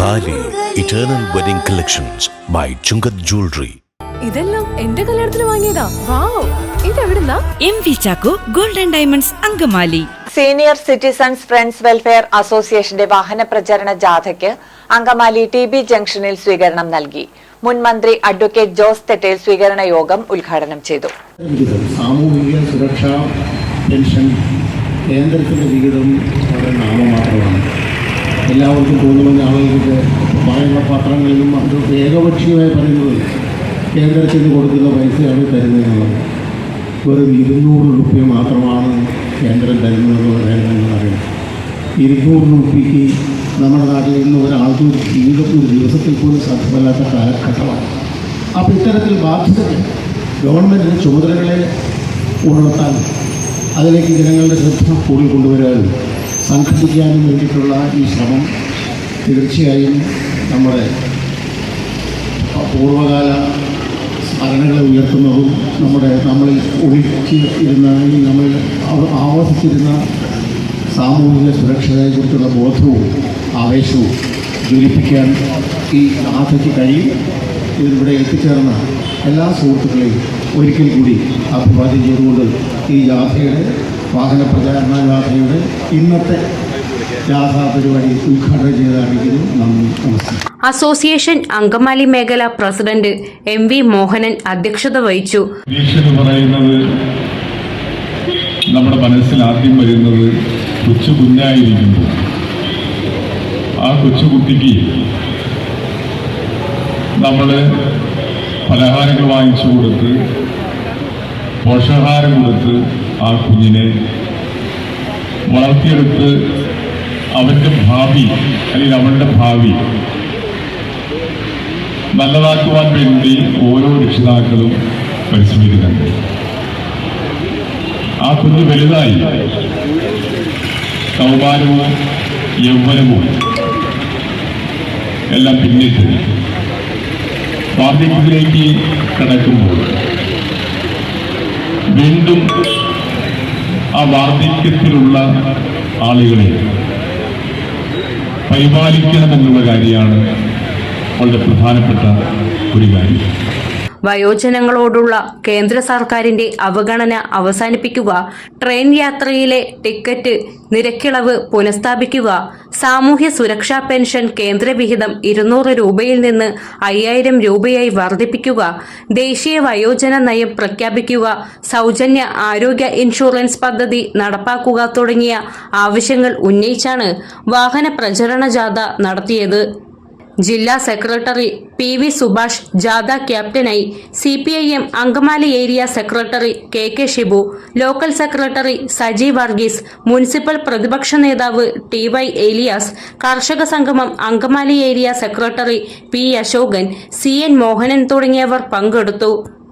Thali eternal wedding collections by Chungath jewellery ഇതെല്ലാം എന്റെ കല്യാണത്തിന് വാങ്ങിയതാ. Wow. ഇതെവിടുന്നാ? M V Chacko golden diamonds Angamaly. Senior citizens friends welfare അസോസിയേഷന്റെ വാഹന പ്രചരണ ജാഥയ്ക്ക് അങ്കമാലി ടി ബി ജംഗ്ഷനിൽ സ്വീകരണം നൽകി. മുൻ മന്ത്രി അഡ്വക്കേറ്റ് ജോസ് തെറ്റേൽ സ്വീകരണ യോഗം ഉദ്ഘാടനം ചെയ്തു. സാമൂഹിക സുരക്ഷാ പെൻഷൻ കേന്ദ്രത്തിന്റെ വിഹിതം വളരെ നാമമാത്രമാണ്. എല്ലാവർക്കും തോന്നുമെന്ന് ആളുകൾക്ക് പറയുന്ന പത്രങ്ങളിലും അത് ഏകപക്ഷീയമായി പറയുന്നത് നിന്ന് കൊടുക്കുന്ന പൈസയാണ് തരുന്നതെന്നുള്ളത്. വെറും ഇരുന്നൂറ് രൂപ മാത്രമാണ് കേന്ദ്രം തരുന്നതെന്ന് പറയുന്നതെന്ന് അറിയാം ഇരുന്നൂറ് രൂപയ്ക്ക് നമ്മുടെ നാട്ടിൽ ഇന്ന് ഒരാൾക്ക് ഒരു ജീവിതം ഒരു ദിവസത്തിൽ പോലും സാധ്യമല്ലാത്ത കാലഘട്ടമാണ്. അപ്പോൾ ഇത്തരത്തിൽ ബാധ്യതകൾ ഗവൺമെന്റിന്റെ ചുമതലകളെ ഉണർത്താൻ അതിലേക്ക് ജനങ്ങളുടെ ശ്രദ്ധ കൂടി കൊണ്ടുവരാനും സംഘടിപ്പിക്കാനും വേണ്ടിയിട്ടുള്ള ഈ ശ്രമം തീർച്ചയായും നമ്മുടെ പൂർവകാല സ്മരണകളെ ഉയർത്തുന്നതും നമ്മുടെ നമ്മളിൽ ഒഴുക്കി ഇരുന്ന നമ്മൾ ആവർത്തിച്ചിരുന്ന സാമൂഹിക സുരക്ഷയെക്കുറിച്ചുള്ള ബോധവും ആവേശവും ജ്വലിപ്പിക്കാൻ ഈ ആധയ്ക്ക് കഴിയും. ഇതിവിടെ എത്തിച്ചേർന്ന എല്ലാ സുഹൃത്തുക്കളെയും ഒരിക്കൽ കൂടി അഭിവാദ്യം ചെയ്തുകൊണ്ട് ഈ യാത്രയുടെ വാഹന പ്രചാരണ യാത്രയുടെ ഇന്നത്തെ യാത്രാ പരിപാടി ഉദ്ഘാടനം ചെയ്ത് നന്ദി നമസ്കാരം. അസോസിയേഷൻ അങ്കമാലി മേഖല പ്രസിഡന്റ് എം വി മോഹനൻ അധ്യക്ഷത വഹിച്ചു. പറയുന്നത് നമ്മുടെ മനസ്സിൽ ആദ്യം വരുന്നത് കൊച്ചു കുഞ്ഞായിരിക്കുമ്പോൾ. ആ കൊച്ചുകുട്ടിക്ക് നമ്മൾ പലഹാരങ്ങൾ വാങ്ങിച്ചു കൊടുത്ത് പോഷകാഹാരം കൊടുത്ത് ആ കുഞ്ഞിനെ വളർത്തിയെടുത്ത് അവന്റെ ഭാവി അല്ലെങ്കിൽ അവളുടെ ഭാവി നല്ലതാക്കുവാൻ വേണ്ടി ഓരോ രക്ഷിതാക്കളും പരിശ്രമിക്കുന്നുണ്ട്. ആ കുഞ്ഞ് വലുതായി. കൗമാരവും യൗവനവും എല്ലാം പിന്നിട്ട് വാർദ്ധക്യത്തിലേക്ക് കടക്കുമ്പോൾ വീണ്ടും ആ വാർദ്ധക്യത്തിലുള്ള ആളുകളെ പരിപാലിക്കണമെന്നുള്ള കാര്യമാണ് വളരെ പ്രധാനപ്പെട്ട ഒരു കാര്യം. വയോജനങ്ങളോടുള്ള കേന്ദ്ര സർക്കാരിന്റെ അവഗണന അവസാനിപ്പിക്കുക ട്രെയിൻ യാത്രയിലെ ടിക്കറ്റ് നിരക്കിളവ് പുനഃസ്ഥാപിക്കുക സാമൂഹ്യ സുരക്ഷാ പെൻഷൻ കേന്ദ്രവിഹിതം ഇരുന്നൂറ് രൂപയിൽ നിന്ന് അയ്യായിരം രൂപയായി വർദ്ധിപ്പിക്കുക ദേശീയ വയോജന നയം പ്രഖ്യാപിക്കുക സൗജന്യ ആരോഗ്യ ഇൻഷുറൻസ് പദ്ധതി നടപ്പാക്കുക തുടങ്ങിയ ആവശ്യങ്ങൾ ഉന്നയിച്ചാണ് വാഹന പ്രചരണ ജാഥ നടത്തിയത്. ജില്ലാ സെക്രട്ടറി പി വി സുഭാഷ് ജാഥ ക്യാപ്റ്റനായി C P I M Angamaly area secretary K K Shibu local secretary Saji Varghese municipal പ്രതിപക്ഷ നേതാവ് ടി വൈ ഏലിയാസ് കർഷക സംഗമം Angamaly area secretary P Ashokan C N Mohanan തുടങ്ങിയവർ പങ്കെടുത്തു.